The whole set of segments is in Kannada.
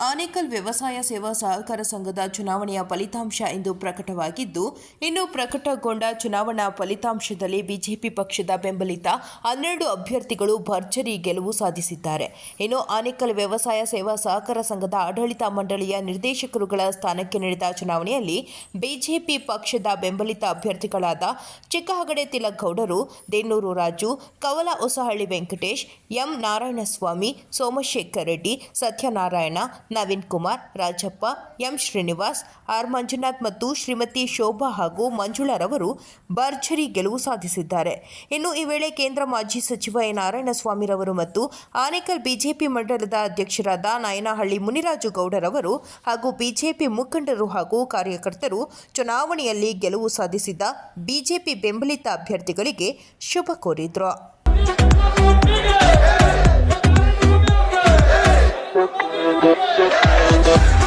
ಆನೇಕಲ್ ವ್ಯವಸಾಯ ಸೇವಾ ಸಹಕಾರ ಸಂಘದ ಚುನಾವಣೆಯ ಫಲಿತಾಂಶ ಇಂದು ಪ್ರಕಟವಾಗಿದ್ದು, ಇನ್ನು ಪ್ರಕಟಗೊಂಡ ಚುನಾವಣಾ ಫಲಿತಾಂಶದಲ್ಲಿ ಬಿಜೆಪಿ ಪಕ್ಷದ ಬೆಂಬಲಿತ ಹನ್ನೆರಡು ಅಭ್ಯರ್ಥಿಗಳು ಭರ್ಜರಿ ಗೆಲುವು ಸಾಧಿಸಿದ್ದಾರೆ. ಇನ್ನು ಆನೇಕಲ್ ವ್ಯವಸಾಯ ಸೇವಾ ಸಹಕಾರ ಸಂಘದ ಆಡಳಿತ ಮಂಡಳಿಯ ನಿರ್ದೇಶಕರುಗಳ ಸ್ಥಾನಕ್ಕೆ ನಡೆದ ಚುನಾವಣೆಯಲ್ಲಿ ಬಿಜೆಪಿ ಪಕ್ಷದ ಬೆಂಬಲಿತ ಅಭ್ಯರ್ಥಿಗಳಾದ ಚಿಕ್ಕಹಗಡೆ ತಿಲಕ್ ಗೌಡರು Dennur Raju, Kavala Hosahalli Venkatesh, M Narayanaswamy, Somashekar Reddy, Satyanarayana Naveen Kumar, Rajappa, M Srinivas, R Manjunath ಮತ್ತು ಶ್ರೀಮತಿ ಶೋಭಾ ಹಾಗೂ ಮಂಜುಳಾರವರು ಭರ್ಜರಿ ಗೆಲುವು ಸಾಧಿಸಿದ್ದಾರೆ. ಇನ್ನು ಈ ವೇಳೆ ಕೇಂದ್ರ ಮಾಜಿ ಸಚಿವ ಎ ನಾರಾಯಣಸ್ವಾಮಿರವರು ಮತ್ತು ಆನೇಕಲ್ ಬಿಜೆಪಿ ಮಂಡಲದ ಅಧ್ಯಕ್ಷರಾದ ನಾಯನಹಳ್ಳಿ ಮುನಿರಾಜು ಗೌಡರವರು ಹಾಗೂ ಬಿಜೆಪಿ ಮುಖಂಡರು ಹಾಗೂ ಕಾರ್ಯಕರ್ತರು ಚುನಾವಣೆಯಲ್ಲಿ ಗೆಲುವು ಸಾಧಿಸಿದ ಬಿಜೆಪಿ ಬೆಂಬಲಿತ ಅಭ್ಯರ್ಥಿಗಳಿಗೆ ಶುಭ ಕೋರಿದ್ರು. Bye.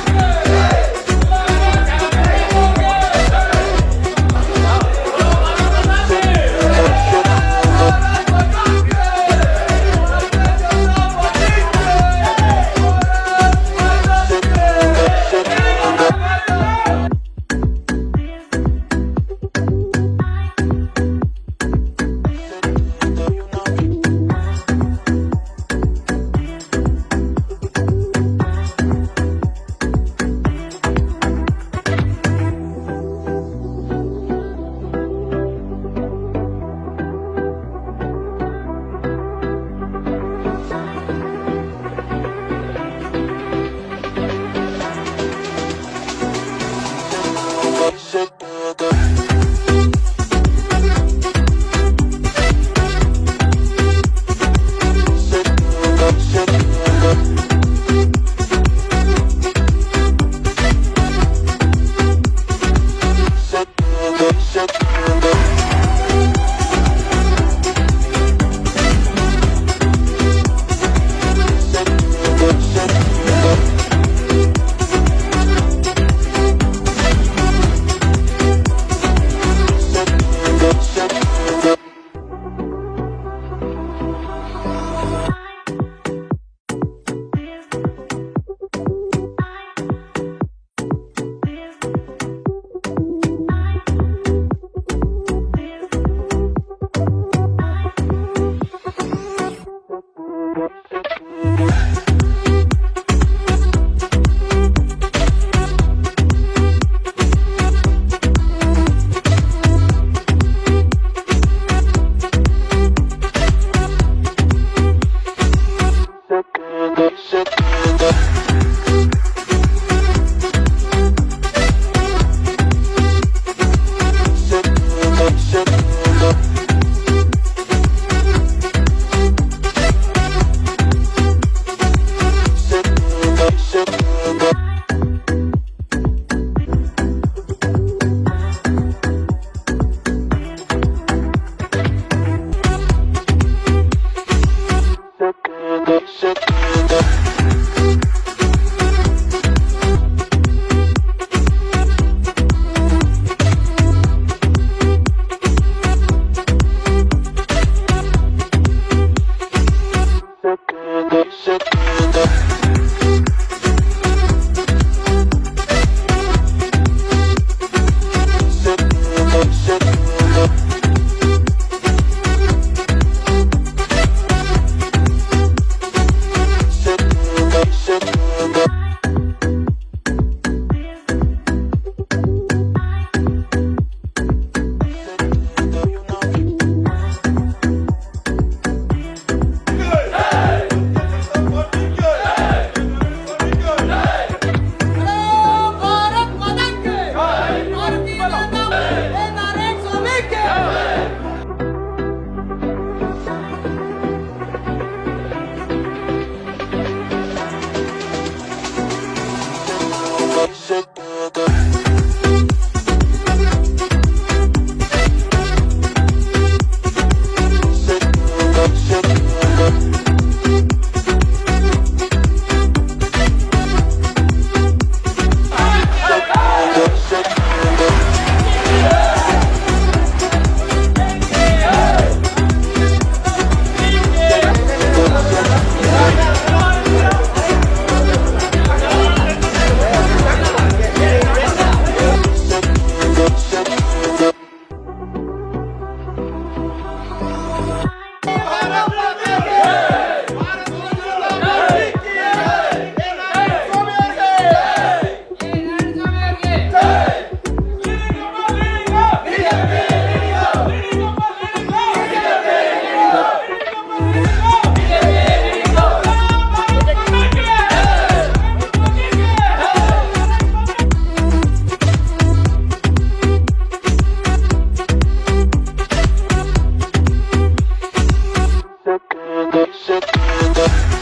Sepeda, sepeda.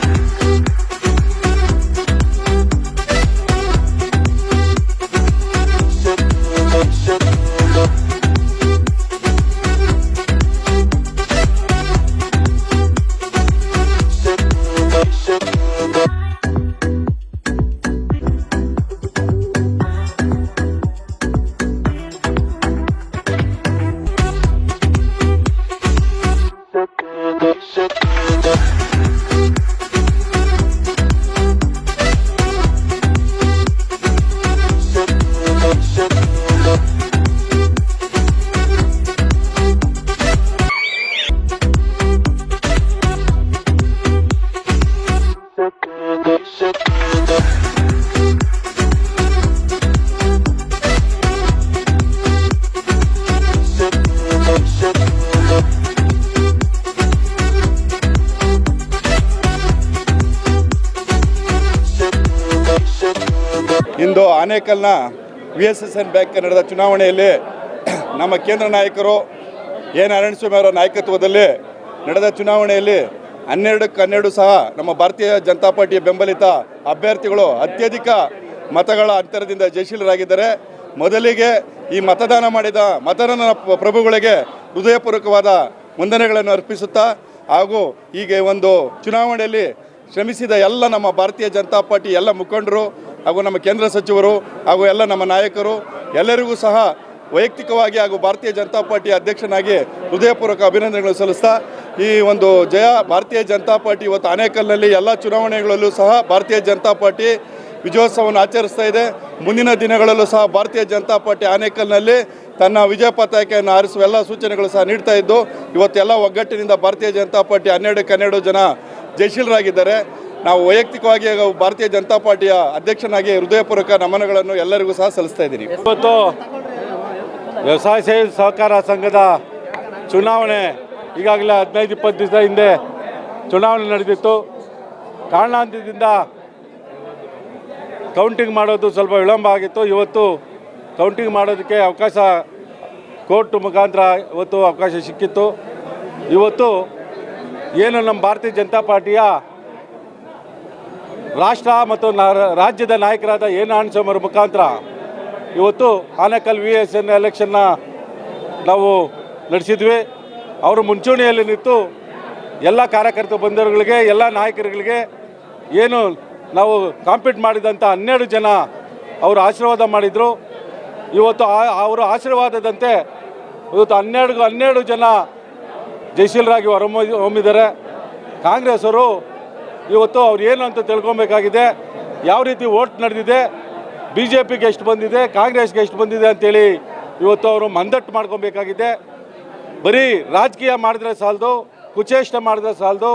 ಇಂದು ಆನೇಕಲ್ನ V S S N bank ನಡೆದ ಚುನಾವಣೆಯಲ್ಲಿ ನಮ್ಮ ಕೇಂದ್ರ ನಾಯಕರು ಎ ನಾರಾಯಣಸ್ವಾಮಿ ಅವರ ನಾಯಕತ್ವದಲ್ಲಿ ನಡೆದ ಚುನಾವಣೆಯಲ್ಲಿ ಹನ್ನೆರಡಕ್ಕೆ ಹನ್ನೆರಡು ಸಹ ನಮ್ಮ ಭಾರತೀಯ ಜನತಾ ಪಾರ್ಟಿಯ ಬೆಂಬಲಿತ ಅಭ್ಯರ್ಥಿಗಳು ಅತ್ಯಧಿಕ ಮತಗಳ ಅಂತರದಿಂದ ಜಯಶೀಲರಾಗಿದ್ದಾರೆ. ಮೊದಲಿಗೆ ಈ ಮತದಾನ ಮಾಡಿದ ಮತದಾನ ಪ್ರಭುಗಳಿಗೆ ಹೃದಯಪೂರ್ವಕವಾದ ವಂದನೆಗಳನ್ನು ಅರ್ಪಿಸುತ್ತಾ ಹಾಗೂ ಹೀಗೆ ಒಂದು ಚುನಾವಣೆಯಲ್ಲಿ ಶ್ರಮಿಸಿದ ಎಲ್ಲ ನಮ್ಮ ಭಾರತೀಯ ಜನತಾ ಪಾರ್ಟಿ ಎಲ್ಲ ಮುಖಂಡರು ಹಾಗೂ ನಮ್ಮ ಕೇಂದ್ರ ಸಚಿವರು ಹಾಗೂ ಎಲ್ಲ ನಮ್ಮ ನಾಯಕರು ಎಲ್ಲರಿಗೂ ಸಹ ವೈಯಕ್ತಿಕವಾಗಿ ಹಾಗೂ ಭಾರತೀಯ ಜನತಾ ಪಾರ್ಟಿಯ ಅಧ್ಯಕ್ಷನಾಗಿ ಹೃದಯಪೂರ್ವಕ ಅಭಿನಂದನೆಗಳು ಸಲ್ಲಿಸ್ತಾ ಈ ಒಂದು ಜಯ ಭಾರತೀಯ ಜನತಾ ಪಾರ್ಟಿ ಇವತ್ತು ಆನೇಕಲ್ನಲ್ಲಿ ಎಲ್ಲ ಚುನಾವಣೆಗಳಲ್ಲೂ ಸಹ ಭಾರತೀಯ ಜನತಾ ಪಾರ್ಟಿ ವಿಜಯೋತ್ಸವವನ್ನು ಆಚರಿಸ್ತಾ ಇದೆ. ಮುಂದಿನ ದಿನಗಳಲ್ಲೂ ಸಹ ಭಾರತೀಯ ಜನತಾ ಪಾರ್ಟಿ ಆನೇಕಲ್ನಲ್ಲಿ ತನ್ನ ವಿಜಯ ಪತಾಕೆಯನ್ನು ಆರಿಸುವ ಎಲ್ಲ ಸೂಚನೆಗಳು ಸಹ ನೀಡ್ತಾ ಇದ್ದು ಇವತ್ತೆಲ್ಲ ಒಗ್ಗಟ್ಟಿನಿಂದ ಭಾರತೀಯ ಜನತಾ ಪಾರ್ಟಿ ಹನ್ನೆರಡಕ್ಕೆ ಹನ್ನೆರಡು ಜನ ಜಯಶೀಲರಾಗಿದ್ದಾರೆ. ನಾವು ವೈಯಕ್ತಿಕವಾಗಿ ಭಾರತೀಯ ಜನತಾ ಪಾರ್ಟಿಯ ಅಧ್ಯಕ್ಷನಾಗಿ ಹೃದಯಪೂರ್ವಕ ನಮನಗಳನ್ನು ಎಲ್ಲರಿಗೂ ಸಹ ಸಲ್ಲಿಸ್ತಾ ಇದ್ದೀನಿ. ಇವತ್ತು ವ್ಯವಸಾಯ ಸೇವೆ ಸಹಕಾರ ಸಂಘದ ಚುನಾವಣೆ ಈಗಾಗಲೇ ಹದಿನೈದು, ಇಪ್ಪತ್ತು ದಿವಸ ಹಿಂದೆ ಚುನಾವಣೆ ನಡೆದಿತ್ತು. ಕಾರಣಾಂತರದಿಂದ ಕೌಂಟಿಂಗ್ ಮಾಡೋದು ಸ್ವಲ್ಪ ವಿಳಂಬ ಆಗಿತ್ತು. ಇವತ್ತು ಕೌಂಟಿಂಗ್ ಮಾಡೋದಕ್ಕೆ ಅವಕಾಶ ಕೋರ್ಟ್ ಮುಖಾಂತರ ಇವತ್ತು ಅವಕಾಶ ಸಿಕ್ಕಿತ್ತು. ಇವತ್ತು ಏನು ನಮ್ಮ ಭಾರತೀಯ ಜನತಾ ಪಾರ್ಟಿಯ ರಾಷ್ಟ್ರ ಮತ್ತು ರಾಜ್ಯದ ನಾಯಕರಾದ ಎ ನಾರಾಯಣಸ್ವಾಮಿ ಮುಖಾಂತರ ಇವತ್ತು ಆನೇಕಲ್ ವಿ ಎಸ್ ಎನ್ ಎಲೆಕ್ಷನ್ನ ನಾವು ನಡೆಸಿದ್ವಿ. ಅವರು ಮುಂಚೂಣಿಯಲ್ಲಿ ನಿಂತು ಎಲ್ಲ ಕಾರ್ಯಕರ್ತ ಬಂದವರುಗಳಿಗೆ ಎಲ್ಲ ನಾಯಕರುಗಳಿಗೆ ಏನು ನಾವು ಕಾಂಪೀಟ್ ಮಾಡಿದಂಥ ಹನ್ನೆರಡು ಜನ ಅವರು ಆಶೀರ್ವಾದ ಮಾಡಿದರು. ಇವತ್ತು ಅವರ ಆಶೀರ್ವಾದದಂತೆ ಇವತ್ತು ಹನ್ನೆರಡು ಹನ್ನೆರಡು ಜನ ಜಯಶೀಲರಾಗಿ ಹೊರಹೊಮ್ಮಿ ಹೊಮ್ಮಿದ್ದಾರೆ. ಕಾಂಗ್ರೆಸ್ ಅವರು ಇವತ್ತು ಅವ್ರು ಏನು ಅಂತ ತಿಳ್ಕೊಬೇಕಾಗಿದೆ. ಯಾವ ರೀತಿ ಓಟ್ ನಡೆದಿದೆ ಬಿ ಜೆ ಪಿಗೆ ಎಷ್ಟು ಬಂದಿದೆ, ಕಾಂಗ್ರೆಸ್ಗೆ ಎಷ್ಟು ಬಂದಿದೆ ಅಂತೇಳಿ ಇವತ್ತು ಅವರು ಮಂದಟ್ಟು ಮಾಡ್ಕೊಬೇಕಾಗಿದೆ. ಬರೀ ರಾಜಕೀಯ ಮಾಡಿದ್ರೆ ಸಾಲದು, ಕುಚೇಷ್ಟ ಮಾಡಿದ್ರೆ ಸಾಲದು,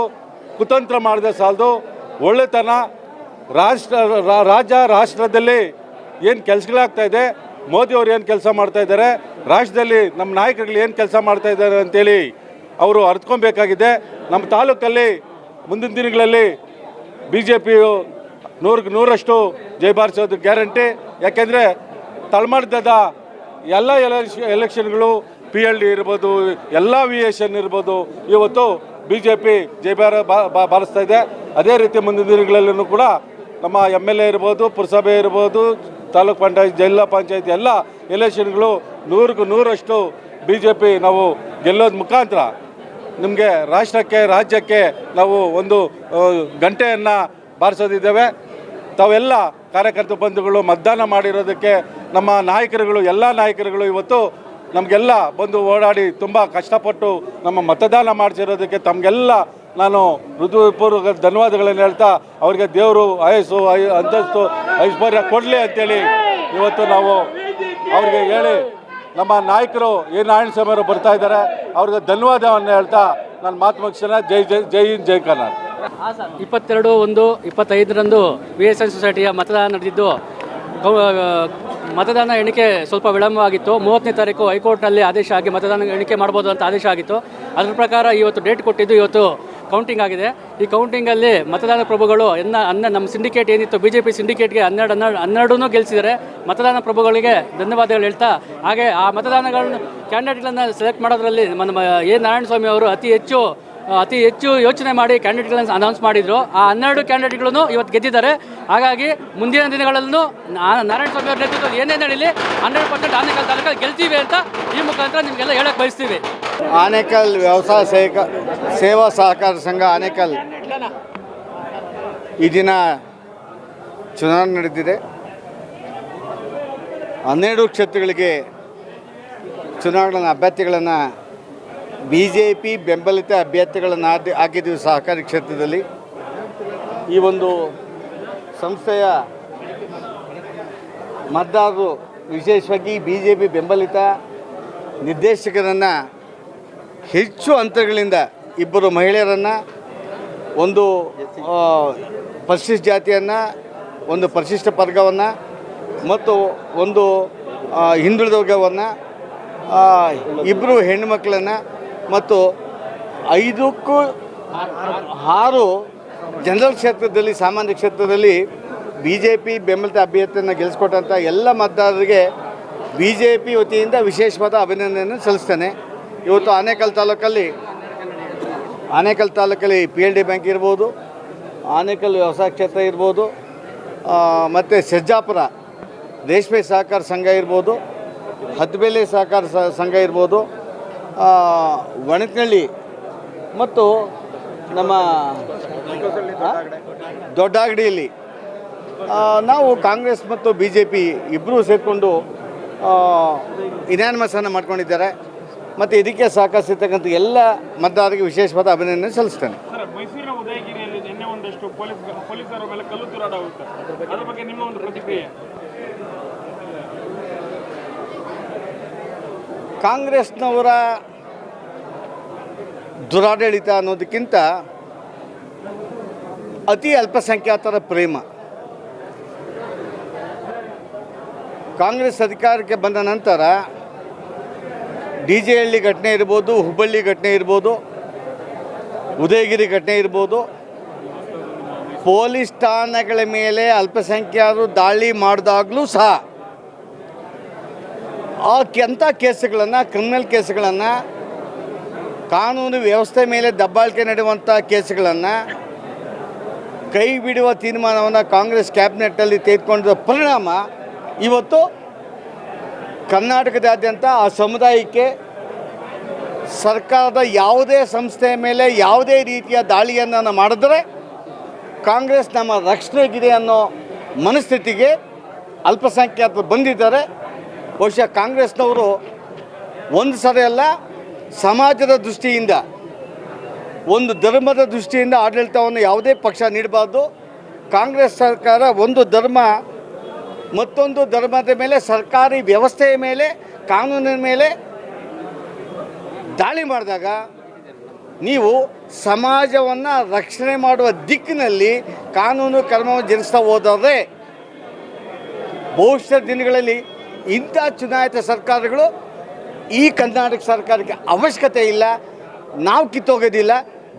ಕುತಂತ್ರ ಮಾಡಿದ್ರೆ ಸಾಲದು, ಒಳ್ಳೆತನ. ರಾಷ್ಟ್ರ ರಾಜ್ಯ, ರಾಷ್ಟ್ರದಲ್ಲಿ ಏನು ಕೆಲಸಗಳಾಗ್ತಾ ಇದೆ, ಮೋದಿ ಅವರು ಏನು ಕೆಲಸ ಮಾಡ್ತಾ ಇದ್ದಾರೆ, ರಾಷ್ಟ್ರದಲ್ಲಿ ನಮ್ಮ ನಾಯಕರುಗಳು ಏನು ಕೆಲಸ ಮಾಡ್ತಾ ಇದ್ದಾರೆ ಅಂತೇಳಿ ಅವರು ಅರ್ತ್ಕೊಬೇಕಾಗಿದೆ. ನಮ್ಮ ತಾಲೂಕಲ್ಲಿ ಮುಂದಿನ ದಿನಗಳಲ್ಲಿ ಬಿ ಜೆ ಪಿಯು ನೂರಕ್ಕೆ ನೂರಷ್ಟು ಜೈ ಬಾರಿಸೋದು ಗ್ಯಾರಂಟಿ. ಯಾಕೆಂದರೆ ತಳಮಟ್ಟದ ಎಲ್ಲ ಎಲೆಕ್ಷ, ಎಲೆಕ್ಷನ್ಗಳು ಪಿ ಎಲ್ ಡಿ ಇರ್ಬೋದು, ಎಲ್ಲ ವಿ ಎಸ್ ಎನ್ ಇರ್ಬೋದು, ಇವತ್ತು ಬಿ ಜೆ ಪಿ ಜೈಬಾರ ಬಾರಿಸ್ತಾ ಇದೆ. ಅದೇ ರೀತಿ ಮುಂದಿನ ದಿನಗಳಲ್ಲೂ ಕೂಡ ನಮ್ಮ ಎಂ ಎಲ್ ಎ ಇರ್ಬೋದು, ಪುರಸಭೆ ಇರ್ಬೋದು, ತಾಲೂಕ್ ಪಂಚಾಯತ್, ಜಿಲ್ಲಾ ಪಂಚಾಯತ್ ಎಲ್ಲ ಎಲೆಕ್ಷನ್ಗಳು ನೂರಕ್ಕೂ ನೂರಷ್ಟು ಬಿ ಜೆ ಪಿ ನಾವು ಗೆಲ್ಲೋದ ಮುಖಾಂತರ ನಿಮಗೆ ರಾಷ್ಟ್ರಕ್ಕೆ, ರಾಜ್ಯಕ್ಕೆ ನಾವು ಒಂದು ಗಂಟೆಯನ್ನು ಬಾರಿಸೋದಿದ್ದೇವೆ. ತಾವೆಲ್ಲ ಕಾರ್ಯಕರ್ತ ಬಂಧುಗಳು ಮತದಾನ ಮಾಡಿರೋದಕ್ಕೆ ನಮ್ಮ ನಾಯಕರುಗಳು, ಎಲ್ಲ ನಾಯಕರುಗಳು ಇವತ್ತು ನಮಗೆಲ್ಲ ಬಂದು ಓಡಾಡಿ ತುಂಬ ಕಷ್ಟಪಟ್ಟು ನಮ್ಮ ಮತದಾನ ಮಾಡಿಸಿರೋದಕ್ಕೆ ತಮಗೆಲ್ಲ ನಾನು ಹೃದಯಪೂರ್ವಕ ಧನ್ಯವಾದಗಳನ್ನು ಹೇಳ್ತಾ ಅವರಿಗೆ ದೇವರು ಆಯಸ್ಸು ಅಂತಸ್ತು, ಐಶ್ವರ್ಯ ಕೊಡಲಿ ಅಂತೇಳಿ ಇವತ್ತು ನಾವು ಅವ್ರಿಗೆ ಹೇಳಿ ನಮ್ಮ ನಾಯಕರು ಎ ನಾರಾಯಣಸ್ವಾಮಿ ಅವರು ಬರ್ತಾ ಇದ್ದಾರೆ. ಅವ್ರಿಗೆ ಧನ್ಯವಾದವನ್ನು ಹೇಳ್ತಾ ನಾನು ಮಾತು ಮುಗಿಸ್ತಾನೆ. ಜೈ ಜೈ ಜೈ ಹಿಂದ್, ಜೈ ಕರ್ನಾಟಕ. ಇಪ್ಪತ್ತೆರಡು ಒಂದು, ಇಪ್ಪತ್ತೈದರಂದು ವಿ ಎಸ್ ಎನ್ ಸೊಸೈಟಿಯ ಮತದಾನ ನಡೆದಿದ್ದು. ಮತದಾನ ಎಣಿಕೆ ಸ್ವಲ್ಪ ವಿಳಂಬವಾಗಿತ್ತು. ಮೂವತ್ತನೇ ತಾರೀಕು ಹೈಕೋರ್ಟ್ನಲ್ಲಿ ಆದೇಶ ಆಗಿ ಮತದಾನ ಎಣಿಕೆ ಮಾಡ್ಬೋದು ಅಂತ ಆದೇಶ ಆಗಿತ್ತು. ಅದರ ಪ್ರಕಾರ ಇವತ್ತು ಡೇಟ್ ಕೊಟ್ಟಿದ್ದು ಇವತ್ತು ಕೌಂಟಿಂಗ್ ಆಗಿದೆ. ಈ ಕೌಂಟಿಂಗಲ್ಲಿ ಮತದಾನ ಪ್ರಭುಗಳು ಎನ್ನ, ಅನ್ನ ನಮ್ಮ ಸಿಂಡಿಕೇಟ್ ಏನಿತ್ತು ಬಿ ಜೆ ಪಿ ಸಿಂಡಿಕೇಟ್ಗೆ ಹನ್ನೆರಡು ಹನ್ನೆರಡು ಹನ್ನೆರಡೂ ಗೆಲ್ಲಿಸಿದ್ದಾರೆ ಮತದಾನ ಪ್ರಭುಗಳಿಗೆ ಧನ್ಯವಾದಗಳು ಹೇಳ್ತಾ, ಹಾಗೆ ಆ ಮತದಾನಗಳನ್ನು ಕ್ಯಾಂಡಿಡೇಟ್ಗಳನ್ನು ಸೆಲೆಕ್ಟ್ ಮಾಡೋದ್ರಲ್ಲಿ ನಮ್ಮ ಎ. ನಾರಾಯಣಸ್ವಾಮಿ ಅವರು ಅತಿ ಹೆಚ್ಚು ಅತಿ ಹೆಚ್ಚು ಯೋಚನೆ ಮಾಡಿ ಕ್ಯಾಂಡಿಡೇಟ್ಗಳನ್ನು ಅನೌನ್ಸ್ ಮಾಡಿದರು. ಆ ಹನ್ನೆರಡು ಕ್ಯಾಂಡಿಡೇಟ್ಗಳನ್ನು ಇವತ್ತು ಗೆದ್ದಿದ್ದಾರೆ. ಹಾಗಾಗಿ ಮುಂದಿನ ದಿನಗಳಲ್ಲೂ ನಾರಾಯಣ ಸ್ವಾಮಿ ಅವರ ನೇತೃತ್ವದಲ್ಲಿ ಏನೇ ನಡೀಲಿ ಹಂಡ್ರೆಡ್ ಪರ್ಸೆಂಟ್ ಆನೇಕಲ್ ತಾಲೂಕಲ್ಲಿ ಗೆಲ್ತೀವಿ ಅಂತ ಈ ಮುಖಾಂತರ ನಿಮಗೆಲ್ಲ ಹೇಳಕ್ಕೆ ಬಯಸ್ತೀವಿ. ಆನೇಕಲ್ ವ್ಯವಸಾಯ ಸೇಕ, ಸೇವಾ ಸಹಕಾರ ಸಂಘ ಆನೇಕಲ್ ಈ ದಿನ ಚುನಾವಣೆ ನಡೆದಿದೆ. ಹನ್ನೆರಡು ಕ್ಷೇತ್ರಗಳಿಗೆ ಚುನಾವಣಾ ಅಭ್ಯರ್ಥಿಗಳನ್ನು ಬಿ ಜೆ ಪಿ ಬೆಂಬಲಿತ ಅಭ್ಯರ್ಥಿಗಳನ್ನು ಆದಿ ಹಾಕಿದ್ದೀವಿ ಸಹಕಾರಿ ಕ್ಷೇತ್ರದಲ್ಲಿ ಈ ಒಂದು ಸಂಸ್ಥೆಯ ಮತದಾರರು ವಿಶೇಷವಾಗಿ ಬಿ ಜೆ ಪಿ ಬೆಂಬಲಿತ ನಿರ್ದೇಶಕರನ್ನು ಹೆಚ್ಚು ಅಂತರಗಳಿಂದ ಇಬ್ಬರು ಮಹಿಳೆಯರನ್ನು ಒಂದು ಪರಿಶಿಷ್ಟ ಜಾತಿಯನ್ನು, ಒಂದು ಪರಿಶಿಷ್ಟ ವರ್ಗವನ್ನು ಮತ್ತು ಒಂದು ಹಿಂದುಳಿದ ವರ್ಗವನ್ನು ಇಬ್ಬರು ಹೆಣ್ಣುಮಕ್ಕಳನ್ನು ಮತ್ತು ಐದಕ್ಕೂ ಆರು ಜನರಲ್ ಕ್ಷೇತ್ರದಲ್ಲಿ, ಸಾಮಾನ್ಯ ಕ್ಷೇತ್ರದಲ್ಲಿ ಬಿ ಜೆ ಪಿ ಬೆಂಬಲಿತ ಅಭ್ಯರ್ಥಿಯನ್ನು ಗೆಲ್ಲಿಸ್ಕೊಟ್ಟಂಥ ಎಲ್ಲ ಮತದಾರರಿಗೆ ಬಿ ಜೆ ಪಿ ವತಿಯಿಂದ ವಿಶೇಷವಾದ ಅಭಿನಂದನೆಯನ್ನು ಸಲ್ಲಿಸ್ತೇನೆ. ಇವತ್ತು ಆನೇಕಲ್ ತಾಲೂಕಲ್ಲಿ ಆನೇಕಲ್ ತಾಲೂಕಲ್ಲಿ ಪಿ ಎಲ್ ಡಿ ಬ್ಯಾಂಕ್ ಇರ್ಬೋದು, ಆನೇಕಲ್ ವ್ಯವಸಾಯ ಕ್ಷೇತ್ರ ಇರ್ಬೋದು ಮತ್ತು ಸಜ್ಜಾಪುರ ರೇಷ್ಮೆ ಸಹಕಾರ ಸಂಘ ಇರ್ಬೋದು, ಹದ್ಬೇಲೆ ಸಹಕಾರ ಸಂಘ ಇರ್ಬೋದು ಒಣಕನಳ್ಳಿ ಮತ್ತು ನಮ್ಮ? ದೊಡ್ಡಾಗಡಿಯಲ್ಲಿ ನಾವು ಕಾಂಗ್ರೆಸ್ ಮತ್ತು ಬಿ ಜೆ ಪಿ ಇಬ್ಬರೂ ಸೇರಿಕೊಂಡು ಇನ್ಯಾನಿಮಸನ್ನು ಮಾಡ್ಕೊಂಡಿದ್ದಾರೆ. ಮತ್ತು ಇದಕ್ಕೆ ಸಹಕರಿಸಿರ್ತಕ್ಕಂಥ ಎಲ್ಲ ಮತದಾರರಿಗೆ ವಿಶೇಷವಾದ ಅಭಿನಂದನೆ ಸಲ್ಲಿಸ್ತೇನೆ. ಉದಯಗಿರಿಯಲ್ಲಿ ನಿನ್ನೆ ಒಂದಷ್ಟು ಪೊಲೀಸ್ ಪೊಲೀಸರ ಮೇಲೆ ಕಲ್ಲು ತೂರಾಟ ಆಗುತ್ತೆ. ಅದ್ರ ಬಗ್ಗೆ ನಿಮ್ಮ ಒಂದು ಪ್ರತಿಕ್ರಿಯೆ? ಕಾಂಗ್ರೆಸ್ನವರ ದುರಾಡಳಿತ ಅನ್ನೋದಕ್ಕಿಂತ ಅತಿ ಅಲ್ಪಸಂಖ್ಯಾತರ ಪ್ರೇಮ. ಕಾಂಗ್ರೆಸ್ ಅಧಿಕಾರಕ್ಕೆ ಬಂದ ನಂತರ ಡಿ ಜೆ ಹಳ್ಳಿ ಘಟನೆ ಇರ್ಬೋದು, ಹುಬ್ಬಳ್ಳಿ ಘಟನೆ ಇರ್ಬೋದು, ಉದಯಗಿರಿ ಘಟನೆ ಇರ್ಬೋದು, ಪೊಲೀಸ್ ಠಾಣೆಗಳ ಮೇಲೆ ಅಲ್ಪಸಂಖ್ಯಾತರು ದಾಳಿ ಮಾಡಿದಾಗಲೂ ಸಹ ಆ ಕೆಂಥ ಕೇಸುಗಳನ್ನು ಕ್ರಿಮಿನಲ್ ಕೇಸುಗಳನ್ನು, ಕಾನೂನು ವ್ಯವಸ್ಥೆ ಮೇಲೆ ದಬ್ಬಾಳಿಕೆ ನಡೆಯುವಂಥ ಕೇಸುಗಳನ್ನು ಕೈ ಬಿಡುವ ತೀರ್ಮಾನವನ್ನು ಕಾಂಗ್ರೆಸ್ ಕ್ಯಾಬಿನೆಟ್ಟಲ್ಲಿ ತೆಗೆದುಕೊಂಡ ಪರಿಣಾಮ ಇವತ್ತು ಕರ್ನಾಟಕದಾದ್ಯಂತ ಆ ಸಮುದಾಯಕ್ಕೆ ಸರ್ಕಾರದ ಯಾವುದೇ ಸಂಸ್ಥೆಯ ಮೇಲೆ ಯಾವುದೇ ರೀತಿಯ ದಾಳಿಯನ್ನು ಮಾಡಿದ್ರೆ ಕಾಂಗ್ರೆಸ್ ನಮ್ಮ ರಕ್ಷಣೆಗಿದೆ ಅನ್ನೋ ಮನಸ್ಥಿತಿಗೆ ಅಲ್ಪಸಂಖ್ಯಾತರು ಬಂದಿದ್ದಾರೆ. ಬಹುಶಃ ಕಾಂಗ್ರೆಸ್ನವರು ಒಂದು ಸರಿ ಅಲ್ಲ ಸಮಾಜದ ದೃಷ್ಟಿಯಿಂದ, ಒಂದು ಧರ್ಮದ ದೃಷ್ಟಿಯಿಂದ ಆಡಳಿತವನ್ನು ಯಾವುದೇ ಪಕ್ಷ ನೀಡಬಾರ್ದು. ಕಾಂಗ್ರೆಸ್ ಸರ್ಕಾರ ಒಂದು ಧರ್ಮ, ಮತ್ತೊಂದು ಧರ್ಮದ ಮೇಲೆ, ಸರ್ಕಾರಿ ವ್ಯವಸ್ಥೆಯ ಮೇಲೆ, ಕಾನೂನಿನ ಮೇಲೆ ದಾಳಿ ಮಾಡಿದಾಗ ನೀವು ಸಮಾಜವನ್ನು ರಕ್ಷಣೆ ಮಾಡುವ ದಿಕ್ಕಿನಲ್ಲಿ ಕಾನೂನು ಕ್ರಮವನ್ನು ಜರುಗಿಸ್ತಾ ಹೋದರೆ, ಭವಿಷ್ಯದ ದಿನಗಳಲ್ಲಿ ಇಂಥ ಚುನಾಯಿತ ಸರ್ಕಾರಗಳು ಈ ಕರ್ನಾಟಕ ಸರ್ಕಾರಕ್ಕೆ ಅವಶ್ಯಕತೆ ಇಲ್ಲ ನಾವು ಕಿತ್ತೋಗೋದಿಲ್ಲ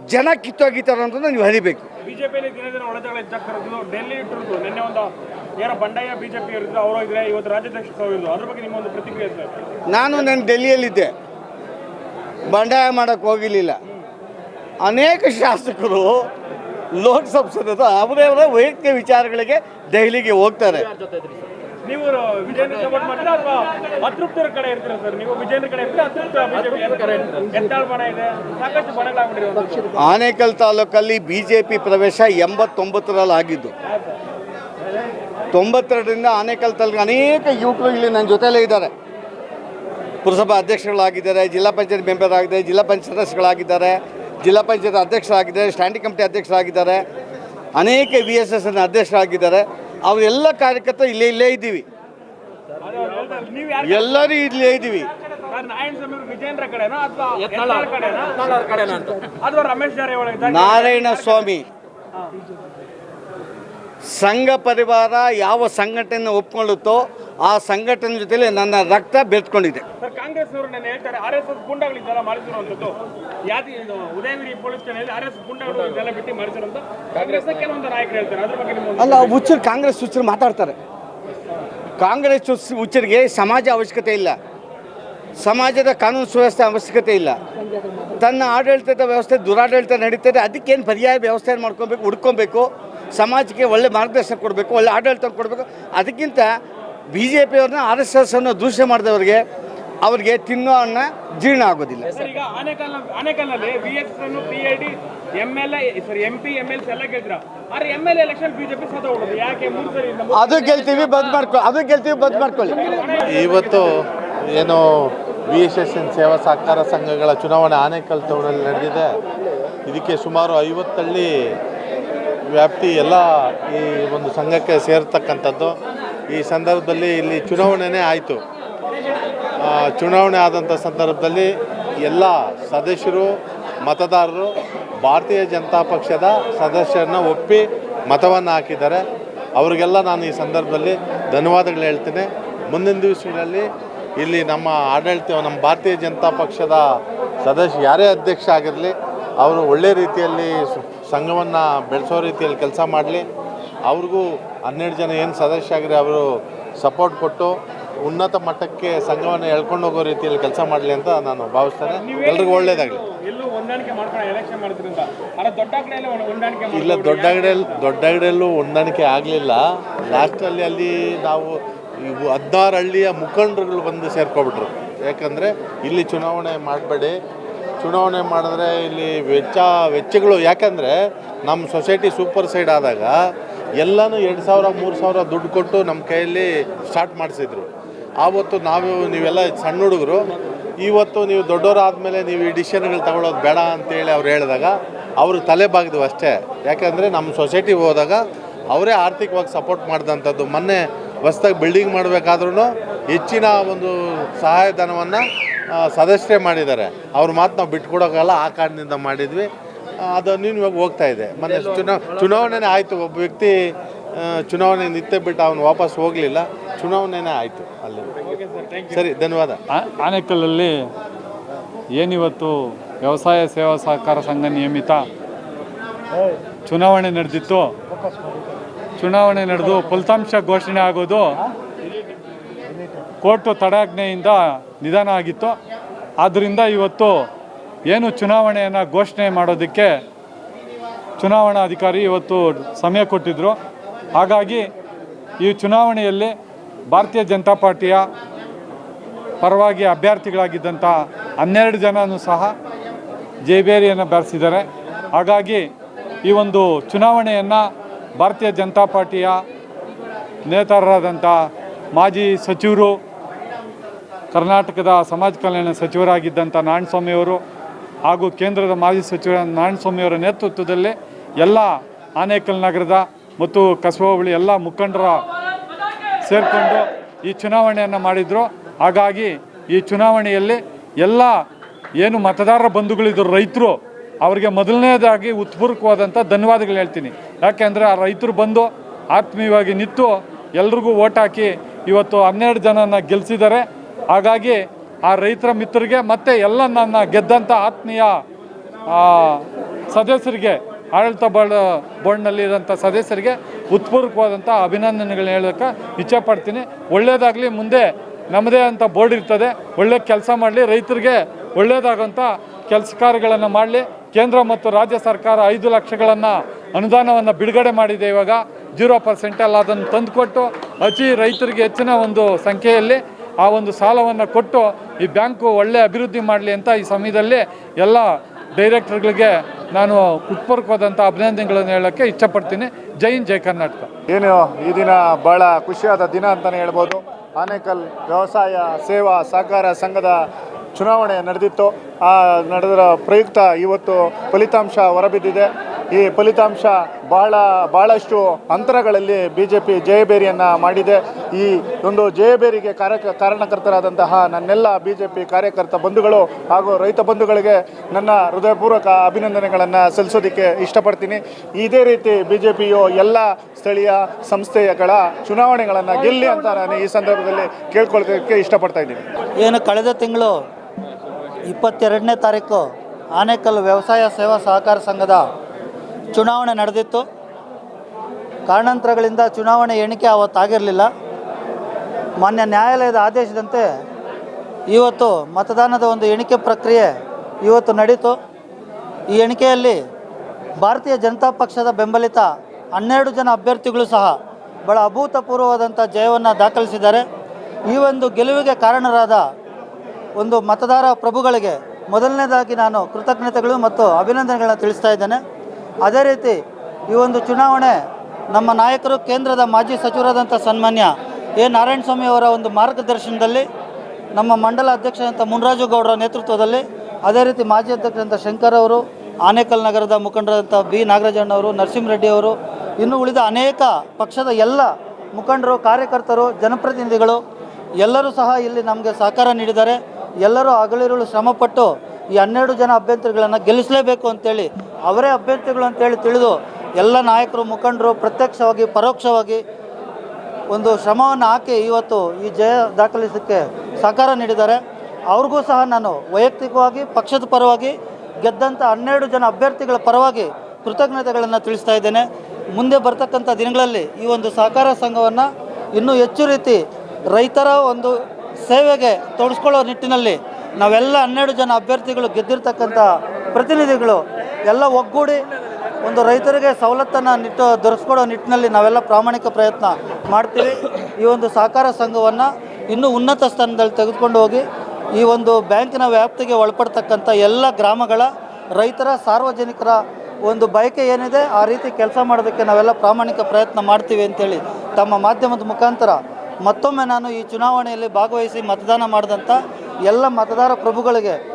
ಜನ ಕಿತ್ತೋಗಿದ್ದಾರೆ ಅಂತ ನೀವು ಹರಿಬೇಕು ಬಿಜೆಪಿಯಲ್ಲಿ ದಿನ ದಿನ ಒಳಜಗಳ ಹೆಚ್ಚಾಗ್ತಾ ಇರೋದು ಡೆಲ್ಲಿ ಇಟ್ಟಿರೋದು ನಿನ್ನೆ ಒಂದು ಯಾರ ಬಂಡಾಯ ಬಿಜೆಪಿ ಇರಿದ್ರು ಅವರು ಇದ್ರೆ ಇವತ್ತು ರಾಜ್ಯಾಧ್ಯಕ್ಷ ಇದ್ರು ಅದ್ರ ಬಗ್ಗೆ ನಿಮ್ಮ ಒಂದು ಪ್ರತಿಕ್ರಿಯೆ ನಾನು ನಾನು ನನ್ನ ಡೆಲ್ಲಿಯಲ್ಲಿದ್ದೆ. ಬಂಡಾಯ ಮಾಡಕ್ಕೆ ಹೋಗಿರಲಿಲ್ಲ. ಅನೇಕ ಶಾಸಕರು ಲೋಕಸಭಾ ಸದಸ್ಯ ಅವರೇ ಅವರ ವೈಯಕ್ತಿಕ ವಿಚಾರಗಳಿಗೆ ದೆಹಲಿಗೆ ಹೋಗ್ತಾರೆ. ನೀವು ವಿಜೇಂದ್ರ ಸಪೋರ್ಟ್ ಮಾಡ್ತೀರಾ ಅಥವಾ ಅತೃಪ್ತರ ಕಡೆ ಇರ್ತೀರಾ ಸರ್? ನೀವು ವಿಜೇಂದ್ರ ಕಡೆ ಇರ್ತೀರಾ ಅತೃಪ್ತ ಬಿಜೆಪಿ ಎತ್ತಾಳ್ ಬಣ ಇದೆ ಸಾಕಷ್ಟು ಆನೇಕಲ್ ತಾಲೂಕಲ್ಲಿ ಬಿಜೆಪಿ ಜೆ ಪಿ ಪ್ರವೇಶ ಎಂಬತ್ತೊಂಬತ್ತರಲ್ಲಿ ಆಗಿದ್ದು. ತೊಂಬತ್ತೆರಡರಿಂದ ಆನೇಕಲ್ ತಾಲೂಕು ಅನೇಕ ಯುವಕರು ಇಲ್ಲಿ ನನ್ನ ಜೊತೆಯಲ್ಲೇ ಇದ್ದಾರೆ. ಪುರಸಭಾ ಅಧ್ಯಕ್ಷಗಳಾಗಿದ್ದಾರೆ ಜಿಲ್ಲಾ ಪಂಚಾಯತ್ ಮೆಂಬರ್ ಆಗಿದೆ ಜಿಲ್ಲಾ ಪಂಚಾಯತ್ ಸದಸ್ಯಗಳಾಗಿದ್ದಾರೆ ಜಿಲ್ಲಾ ಪಂಚಾಯತ್ ಅಧ್ಯಕ್ಷರಾಗಿದ್ದಾರೆ ಸ್ಟ್ಯಾಂಡಿಂಗ್ ಕಮಿಟಿ ಅಧ್ಯಕ್ಷರಾಗಿದ್ದಾರೆ. ಅನೇಕ ವಿ ಎಸ್ ಎಸ್ ಅಧ್ಯಕ್ಷರಾಗಿದ್ದಾರೆ. ಅವರೆಲ್ಲ ಕಾರ್ಯಕರ್ತ ಇಲ್ಲೇ ಇಲ್ಲೇ ಇದ್ದೀವಿ. ನೀವು ಎಲ್ಲರೂ ಇಲ್ಲೇ ಇದ್ದೀವಿ. ಸರ್ ನಾರಾಯಣ ಸ್ವಾಮಿ ಸಂಘ ಪರಿವಾರ ಯಾವ ಸಂಘಟನೆ ಒಪ್ಕೊಳ್ಳುತ್ತೋ ಆ ಸಂಘಟನೆ ಜೊತೆಲಿ ನನ್ನ ರಕ್ತ ಒಂದು- ಅಲ್ಲ ಹುಚ್ಚರು ಕಾಂಗ್ರೆಸ್ ಹುಚ್ಚರು ಮಾತಾಡ್ತಾರೆ. ಕಾಂಗ್ರೆಸ್ ಹುಚ್ಚ- ಹುಚ್ಚರಿಗೆ ಸಮಾಜ ಅವಶ್ಯಕತೆ ಇಲ್ಲ. ಸಮಾಜದ ಕಾನೂನು ಸುವ್ಯವಸ್ಥೆ ಅವಶ್ಯಕತೆ ಇಲ್ಲ. ತನ್ನ ಆಡಳಿತದ ವ್ಯವಸ್ಥೆ ದುರಾಡಳಿತ ನಡೀತದೆ. ಅದಕ್ಕೇನು ಪರ್ಯಾಯ ವ್ಯವಸ್ಥೆ ಮಾಡ್ಕೊಬೇಕು ಹುಡ್ಕೊಬೇಕು. ಸಮಾಜಕ್ಕೆ ಒಳ್ಳೆ ಮಾರ್ಗದರ್ಶನ ಕೊಡಬೇಕು ಒಳ್ಳೆ ಆಡಳಿತ ಕೊಡಬೇಕು. ಅದಕ್ಕಿಂತ ಬಿ ಜೆ ಪಿಯವ್ರನ್ನ ಆರ್ ಎಸ್ ಎಸ್ ಅನ್ನು ದೂಷಣೆ ಮಾಡಿದವರಿಗೆ ಅವ್ರಿಗೆ ತಿನ್ನೋ ಅನ್ನ ಜೀರ್ಣ ಆಗೋದಿಲ್ಲ. ಅದು ಗೆಲ್ತೀವಿ ಬಂದ್ ಮಾಡ್ಕೊಳ್ಳಿ ಅದು ಗೆಲ್ತೀವಿ ಬಂದ್ ಮಾಡ್ಕೊಳ್ಳಿ. ಇವತ್ತು ಏನು ಬಿ ಎಸ್ ಎಸ್ ಎನ್ ಸೇವಾ ಸಹಕಾರ ಸಂಘಗಳ ಚುನಾವಣೆ ಆನೇಕಲ್ ಟೌನಲ್ಲಿ ನಡೆದಿದೆ. ಇದಕ್ಕೆ ಸುಮಾರು ಐವತ್ತಳ್ಳಿ ವ್ಯಾಪ್ತಿ ಎಲ್ಲ ಈ ಒಂದು ಸಂಘಕ್ಕೆ ಸೇರ್ತಕ್ಕಂಥದ್ದು. ಈ ಸಂದರ್ಭದಲ್ಲಿ ಇಲ್ಲಿ ಚುನಾವಣೆನೇ ಆಯಿತು. ಚುನಾವಣೆ ಆದಂಥ ಸಂದರ್ಭದಲ್ಲಿ ಎಲ್ಲ ಸದಸ್ಯರು, ಮತದಾರರು, ಭಾರತೀಯ ಜನತಾ ಪಕ್ಷದ ಸದಸ್ಯರನ್ನ ಒಪ್ಪಿ ಮತವನ್ನು ಹಾಕಿದ್ದಾರೆ. ಅವರಿಗೆಲ್ಲ ನಾನು ಈ ಸಂದರ್ಭದಲ್ಲಿ ಧನ್ಯವಾದಗಳು ಹೇಳ್ತೇನೆ. ಮುಂದಿನ ದಿವಸಗಳಲ್ಲಿ ಇಲ್ಲಿ ನಮ್ಮ ಆಡಳಿತ, ನಮ್ಮ ಭಾರತೀಯ ಜನತಾ ಪಕ್ಷದ ಸದಸ್ಯ ಯಾರೇ ಅಧ್ಯಕ್ಷ ಆಗಿರಲಿ, ಅವರು ಒಳ್ಳೆ ರೀತಿಯಲ್ಲಿ ಸಂಘವನ್ನು ಬೆಳೆಸೋ ರೀತಿಯಲ್ಲಿ ಕೆಲಸ ಮಾಡಲಿ. ಅವ್ರಿಗೂ ಹನ್ನೆರಡು ಜನ ಏನು ಸದಸ್ಯ ಆಗಿರೋ ಅವರು ಸಪೋರ್ಟ್ ಕೊಟ್ಟು ಉನ್ನತ ಮಟ್ಟಕ್ಕೆ ಸಂಘವನ್ನು ಎಳ್ಕೊಂಡು ಹೋಗೋ ರೀತಿಯಲ್ಲಿ ಕೆಲಸ ಮಾಡಲಿ ಅಂತ ನಾನು ಭಾವಿಸ್ತೇನೆ. ಎಲ್ರಿಗೂ ಹೊಂದಾಣಿಕೆ ಇಲ್ಲ ದೊಡ್ಡ ಅಂಗಡಿಯಲ್ಲಿ ದೊಡ್ಡ ಅಂಗಡಿಯಲ್ಲೂ ಹೊಂದಾಣಿಕೆ ಆಗಲಿಲ್ಲ. ಲಾಸ್ಟಲ್ಲಿ ಅಲ್ಲಿ ನಾವು ಹದಿನಾರು ಹಳ್ಳಿಯ ಮುಖಂಡರುಗಳು ಬಂದು ಸೇರ್ಕೊಬಿಟ್ರು. ಯಾಕಂದರೆ ಇಲ್ಲಿ ಚುನಾವಣೆ ಮಾಡಬೇಡಿ ಚುನಾವಣೆ ಮಾಡಿದ್ರೆ ಇಲ್ಲಿ ವೆಚ್ಚ, ವೆಚ್ಚಗಳು ಯಾಕಂದರೆ ನಮ್ಮ ಸೊಸೈಟಿ ಸೂಪರ್ ಸೈಡ್ ಆದಾಗ ಎಲ್ಲನೂ ಎರಡು ಸಾವಿರ, ಮೂರು ಸಾವಿರ ದುಡ್ಡು ಕೊಟ್ಟು ನಮ್ಮ ಕೈಯಲ್ಲಿ ಸ್ಟಾರ್ಟ್ ಮಾಡಿಸಿದ್ರು. ಆವತ್ತು ನಾವು, ನೀವೆಲ್ಲ ಸಣ್ಣ ಹುಡುಗರು, ಇವತ್ತು ನೀವು ದೊಡ್ಡವರಾದಮೇಲೆ ನೀವು ಈ ಡಿಸಿಷನ್ಗಳು ತಗೊಳ್ಳೋದು ಬೇಡ ಅಂತೇಳಿ ಅವ್ರು ಹೇಳಿದಾಗ ಅವರು ತಲೆ ಬಾಗಿದ್ವು ಅಷ್ಟೇ. ಯಾಕಂದರೆ ನಮ್ಮ ಸೊಸೈಟಿಗೆ ಹೋದಾಗ ಅವರೇ ಆರ್ಥಿಕವಾಗಿ ಸಪೋರ್ಟ್ ಮಾಡಿದಂಥದ್ದು. ಮೊನ್ನೆ ಹೊಸ್ದಾಗಿ ಬಿಲ್ಡಿಂಗ್ ಮಾಡಬೇಕಾದ್ರೂ ಹೆಚ್ಚಿನ ಒಂದು ಸಹಾಯಧನವನ್ನು ಸದಸ್ಯರೇ ಮಾಡಿದ್ದಾರೆ. ಅವ್ರ ಮಾತು ನಾವು ಬಿಟ್ಕೊಡೋಕ್ಕಲ್ಲ ಆ ಕಾರಣದಿಂದ ಮಾಡಿದ್ವಿ. ಅದು ನೀನು ಇವಾಗ ಹೋಗ್ತಾ ಇದೆ. ಮೊನ್ನೆ ಚುನಾವ್ ಚುನಾವಣೆನೇ ಆಯಿತು. ಒಬ್ಬ ವ್ಯಕ್ತಿ ಚುನಾವಣೆ ನಿತ್ಯ ಬಿಟ್ಟು ಅವನು ವಾಪಸ್ ಹೋಗಲಿಲ್ಲ. ಚುನಾವಣೆನೇ ಆಯಿತು ಅಲ್ಲಿ. ಸರಿ ಧನ್ಯವಾದ. ಆನೆಕಲ್ಲಲ್ಲಿ ಆನೇಕಲ್ಲಲ್ಲಿ ಏನಿವತ್ತು ವ್ಯವಸಾಯ ಸೇವಾ ಸಹಕಾರ ಸಂಘ ನಿಯಮಿತ ಚುನಾವಣೆ ನಡೆದಿತ್ತು. ಚುನಾವಣೆ ನಡೆದು ಫಲಿತಾಂಶ ಘೋಷಣೆ ಆಗೋದು ಕೋರ್ಟು ತಡಾಜ್ಞೆಯಿಂದ ನಿಧಾನ ಆಗಿತ್ತು. ಆದ್ದರಿಂದ ಇವತ್ತು ಏನು ಚುನಾವಣೆಯನ್ನು ಘೋಷಣೆ ಮಾಡೋದಕ್ಕೆ ಚುನಾವಣಾಧಿಕಾರಿ ಇವತ್ತು ಸಮಯ ಕೊಟ್ಟಿದ್ದರು ಹಾಗಾಗಿ ಈ ಚುನಾವಣೆಯಲ್ಲಿ ಭಾರತೀಯ ಜನತಾ ಪಾರ್ಟಿಯ ಪರವಾಗಿ ಅಭ್ಯರ್ಥಿಗಳಾಗಿದ್ದಂಥ ಹನ್ನೆರಡು ಜನನೂ ಸಹ ಜೈಬೇರಿಯನ್ನು ಬೆರೆಸಿದ್ದಾರೆ. ಹಾಗಾಗಿ ಈ ಒಂದು ಚುನಾವಣೆಯನ್ನು ಭಾರತೀಯ ಜನತಾ ಪಾರ್ಟಿಯ ನೇತಾರರಾದಂಥ ಮಾಜಿ ಸಚಿವರು, ಕರ್ನಾಟಕದ ಸಮಾಜ ಕಲ್ಯಾಣ ಸಚಿವರಾಗಿದ್ದಂಥ ನಾರಾಯಣಸ್ವಾಮಿಯವರು ಹಾಗೂ ಕೇಂದ್ರದ ಮಾಜಿ ಸಚಿವ ನಾರಾಯಣಸ್ವಾಮಿಯವರ ನೇತೃತ್ವದಲ್ಲಿ ಎಲ್ಲ ಆನೇಕಲ್ ನಗರದ ಮತ್ತು ಕಸಬಾ ಹೋಬಳಿ ಎಲ್ಲ ಮುಖಂಡರ ಸೇರಿಕೊಂಡು ಈ ಚುನಾವಣೆಯನ್ನು ಮಾಡಿದರು. ಹಾಗಾಗಿ ಈ ಚುನಾವಣೆಯಲ್ಲಿ ಎಲ್ಲ ಏನು ಮತದಾರರ ಬಂಧುಗಳಿದ್ದರು ರೈತರು, ಅವರಿಗೆ ಮೊದಲನೇದಾಗಿ ಉತ್ಪೂರ್ವಕವಾದಂಥ ಧನ್ಯವಾದಗಳು ಹೇಳ್ತೀನಿ. ಯಾಕೆಂದರೆ ಆ ರೈತರು ಬಂದು ಆತ್ಮೀಯವಾಗಿ ನಿಂತು ಎಲ್ರಿಗೂ ಓಟ್ ಹಾಕಿ ಇವತ್ತು ಹನ್ನೆರಡು ಜನನ ಗೆಲ್ಲಿಸಿದ್ದಾರೆ ಹಾಗಾಗಿ ಆ ರೈತರ ಮಿತ್ರರಿಗೆ ಮತ್ತೆ ಎಲ್ಲ ನನ್ನ ಗೆದ್ದಂಥ ಆತ್ಮೀಯ ಸದಸ್ಯರಿಗೆ, ಆಡಳಿತ ಬೋರ್ಡ್ ಬೋರ್ಡ್ನಲ್ಲಿರೋಂಥ ಸದಸ್ಯರಿಗೆ ಉತ್ಪೂರ್ವಕವಾದಂಥ ಅಭಿನಂದನೆಗಳನ್ನ ಹೇಳೋಕ್ಕೆ ಇಚ್ಛೆ ಪಡ್ತೀನಿ. ಒಳ್ಳೆಯದಾಗಲಿ ಮುಂದೆ ನಮ್ಮದೇ ಅಂತ ಬೋರ್ಡ್ ಇರ್ತದೆ. ಒಳ್ಳೆ ಕೆಲಸ ಮಾಡಲಿ, ರೈತರಿಗೆ ಒಳ್ಳೆಯದಾಗಂಥ ಕೆಲಸ ಕಾರ್ಯಗಳನ್ನು ಮಾಡಲಿ. ಕೇಂದ್ರ ಮತ್ತು ರಾಜ್ಯ ಸರ್ಕಾರ ಐದು ಲಕ್ಷಗಳನ್ನು ಅನುದಾನವನ್ನು ಬಿಡುಗಡೆ ಮಾಡಿದೆ. ಇವಾಗ ಜೀರೋ ಪರ್ಸೆಂಟಲ್ಲಿ ಅದನ್ನು ತಂದುಕೊಟ್ಟು ಅತಿ ರೈತರಿಗೆ ಹೆಚ್ಚಿನ ಒಂದು ಸಂಖ್ಯೆಯಲ್ಲಿ ಆ ಒಂದು ಸಾಲವನ್ನು ಕೊಟ್ಟು ಈ ಬ್ಯಾಂಕು ಒಳ್ಳೆ ಅಭಿವೃದ್ಧಿ ಮಾಡಲಿ ಅಂತ ಈ ಸಮಯದಲ್ಲಿ ಎಲ್ಲ ಡೈರೆಕ್ಟರ್ಗಳಿಗೆ ನಾನು ಉತ್ಪರ್ಕವಾದಂಥ ಅಭಿನಂದನೆಗಳನ್ನು ಹೇಳೋಕ್ಕೆ ಇಷ್ಟಪಡ್ತೀನಿ. ಜೈನ್ ಜೈ ಕರ್ನಾಟಕ. ಏನು ಈ ದಿನ ಭಾಳ ಖುಷಿಯಾದ ದಿನ ಅಂತಲೇ ಹೇಳ್ಬೋದು. ಆನೇಕಲ್ ವ್ಯವಸಾಯ ಸೇವಾ ಸಹಕಾರ ಸಂಘದ ಚುನಾವಣೆ ನಡೆದಿತ್ತು. ಆ ನಡೆದರ ಪ್ರಯುಕ್ತ ಇವತ್ತು ಫಲಿತಾಂಶ ಹೊರಬಿದ್ದಿದೆ. ಈ ಫಲಿತಾಂಶ ಬಹಳ ಬಹಳಷ್ಟು ಅಂತರಗಳಲ್ಲಿ ಬಿ ಜೆ ಪಿ ಜಯಬೇರಿಯನ್ನು ಮಾಡಿದೆ. ಈ ಒಂದು ಜಯಬೇರಿಗೆ ಕಾರ್ಯ ಕಾರಣಕರ್ತರಾದಂತಹ ನನ್ನೆಲ್ಲ ಬಿ ಜೆ ಪಿ ಕಾರ್ಯಕರ್ತ ಬಂಧುಗಳು ಹಾಗೂ ರೈತ ಬಂಧುಗಳಿಗೆ ನನ್ನ ಹೃದಯಪೂರ್ವಕ ಅಭಿನಂದನೆಗಳನ್ನು ಸಲ್ಲಿಸೋದಕ್ಕೆ ಇಷ್ಟಪಡ್ತೀನಿ. ಇದೇ ರೀತಿ ಬಿ ಜೆ ಪಿಯು ಎಲ್ಲ ಸ್ಥಳೀಯ ಸಂಸ್ಥೆಗಳ ಚುನಾವಣೆಗಳನ್ನು ಗೆಲ್ಲಿ ಅಂತ ನಾನು ಈ ಸಂದರ್ಭದಲ್ಲಿ ಕೇಳ್ಕೊಳ್ಳೋದಕ್ಕೆ ಇಷ್ಟಪಡ್ತಾ ಇದ್ದೀನಿ. ಏನು ಕಳೆದ ತಿಂಗಳು ಇಪ್ಪತ್ತೆರಡನೇ ತಾರೀಕು ಆನೇಕಲ್ ವ್ಯವಸಾಯ ಸೇವಾ ಸಹಕಾರ ಸಂಘದ ಚುನಾವಣೆ ನಡೆದಿತ್ತು. ಕಾರಣಾಂತರಗಳಿಂದ ಚುನಾವಣೆ ಎಣಿಕೆ ಅವತ್ತಾಗಿರಲಿಲ್ಲ ಮಾನ್ಯ ನ್ಯಾಯಾಲಯದ ಆದೇಶದಂತೆ ಇವತ್ತು ಮತದಾನದ ಒಂದು ಎಣಿಕೆ ಪ್ರಕ್ರಿಯೆ ಇವತ್ತು ನಡೀತು. ಈ ಎಣಿಕೆಯಲ್ಲಿ ಭಾರತೀಯ ಜನತಾ ಪಕ್ಷದ ಬೆಂಬಲಿತ ಹನ್ನೆರಡು ಜನ ಅಭ್ಯರ್ಥಿಗಳು ಸಹ ಬಹಳ ಅಭೂತಪೂರ್ವವಾದಂಥ ಜಯವನ್ನು ದಾಖಲಿಸಿದ್ದಾರೆ. ಈ ಒಂದು ಗೆಲುವಿಗೆ ಕಾರಣರಾದ ಒಂದು ಮತದಾರ ಪ್ರಭುಗಳಿಗೆ ಮೊದಲನೇದಾಗಿ ನಾನು ಕೃತಜ್ಞತೆಗಳು ಮತ್ತು ಅಭಿನಂದನೆಗಳನ್ನು ತಿಳಿಸ್ತಾ ಇದ್ದೇನೆ. ಅದೇ ರೀತಿ ಈ ಒಂದು ಚುನಾವಣೆ ನಮ್ಮ ನಾಯಕರು ಕೇಂದ್ರದ ಮಾಜಿ ಸಚಿವರಾದಂಥ ಸನ್ಮಾನ್ಯ ಎ. ನಾರಾಯಣಸ್ವಾಮಿ ಅವರ ಒಂದು ಮಾರ್ಗದರ್ಶನದಲ್ಲಿ, ನಮ್ಮ ಮಂಡಲ ಅಧ್ಯಕ್ಷರಂಥ ಮುನ್ರಾಜು ಗೌಡರ ನೇತೃತ್ವದಲ್ಲಿ, ಅದೇ ರೀತಿ ಮಾಜಿ ಅಧ್ಯಕ್ಷರಂಥ ಶಂಕರ್ ಅವರು, ಆನೇಕಲ್ ನಗರದ ಮುಖಂಡರಂಥ ಬಿ. ನಾಗರಾಜಣ್ಣವರು ನರಸಿಂಹರೆಡ್ಡಿ ಅವರು, ಇನ್ನು ಉಳಿದ ಅನೇಕ ಪಕ್ಷದ ಎಲ್ಲ ಮುಖಂಡರು, ಕಾರ್ಯಕರ್ತರು, ಜನಪ್ರತಿನಿಧಿಗಳು ಎಲ್ಲರೂ ಸಹ ಇಲ್ಲಿ ನಮಗೆ ಸಹಕಾರ ನೀಡಿದ್ದಾರೆ. ಎಲ್ಲರೂ ಹಗಲಿರುಳು ಶ್ರಮಪಟ್ಟು ಈ ಹನ್ನೆರಡು ಜನ ಅಭ್ಯರ್ಥಿಗಳನ್ನು ಗೆಲ್ಲಿಸಲೇಬೇಕು ಅಂತೇಳಿ ಅವರೇ ಅಭ್ಯರ್ಥಿಗಳು ಅಂತೇಳಿ ತಿಳಿದು ಎಲ್ಲ ನಾಯಕರು, ಮುಖಂಡರು ಪ್ರತ್ಯಕ್ಷವಾಗಿ, ಪರೋಕ್ಷವಾಗಿ ಒಂದು ಶ್ರಮವನ್ನು ಹಾಕಿ ಇವತ್ತು ಈ ಜಯ ದಾಖಲಿಸೋಕ್ಕೆ ಸಹಕಾರ ನೀಡಿದ್ದಾರೆ. ಅವ್ರಿಗೂ ಸಹ ನಾನು ವೈಯಕ್ತಿಕವಾಗಿ, ಪಕ್ಷದ ಪರವಾಗಿ ಗೆದ್ದಂಥ ಹನ್ನೆರಡು ಜನ ಅಭ್ಯರ್ಥಿಗಳ ಪರವಾಗಿ ಕೃತಜ್ಞತೆಗಳನ್ನು ತಿಳಿಸ್ತಾ ಇದ್ದೇನೆ. ಮುಂದೆ ಬರ್ತಕ್ಕಂಥ ದಿನಗಳಲ್ಲಿ ಈ ಒಂದು ಸಹಕಾರ ಸಂಘವನ್ನು ಇನ್ನೂ ಹೆಚ್ಚು ರೀತಿ ರೈತರ ಒಂದು ಸೇವೆಗೆ ತೊಡಸ್ಕೊಳ್ಳೋ ನಿಟ್ಟಿನಲ್ಲಿ ನಾವೆಲ್ಲ ಹನ್ನೆರಡು ಜನ ಅಭ್ಯರ್ಥಿಗಳು ಗೆದ್ದಿರ್ತಕ್ಕಂಥ ಪ್ರತಿನಿಧಿಗಳು ಎಲ್ಲ ಒಗ್ಗೂಡಿ ಒಂದು ರೈತರಿಗೆ ಸವಲತ್ತನ್ನು ನಿಟ್ಟು ದೊರೆಸ್ಕೊಡೋ ನಿಟ್ಟಿನಲ್ಲಿ ನಾವೆಲ್ಲ ಪ್ರಾಮಾಣಿಕ ಪ್ರಯತ್ನ ಮಾಡ್ತೀವಿ. ಈ ಒಂದು ಸಹಕಾರ ಸಂಘವನ್ನು ಇನ್ನೂ ಉನ್ನತ ಸ್ಥಾನದಲ್ಲಿ ತೆಗೆದುಕೊಂಡು ಹೋಗಿ ಈ ಒಂದು ಬ್ಯಾಂಕಿನ ವ್ಯಾಪ್ತಿಗೆ ಒಳಪಡ್ತಕ್ಕಂಥ ಎಲ್ಲ ಗ್ರಾಮಗಳ ರೈತರ ಸಾರ್ವಜನಿಕರ ಒಂದು ಬಯಕೆ ಏನಿದೆ ಆ ರೀತಿ ಕೆಲಸ ಮಾಡೋದಕ್ಕೆ ನಾವೆಲ್ಲ ಪ್ರಾಮಾಣಿಕ ಪ್ರಯತ್ನ ಮಾಡ್ತೀವಿ ಅಂತೇಳಿ ತಮ್ಮ ಮಾಧ್ಯಮದ ಮುಖಾಂತರ ಮತ್ತೊಮ್ಮೆ ನಾನು ಈ ಚುನಾವಣೆಯಲ್ಲಿ ಭಾಗವಹಿಸಿ ಮತದಾನ ಮಾಡಿದಂಥ ಎಲ್ಲ ಮತದಾರ ಪ್ರಭುಗಳಿಗೆ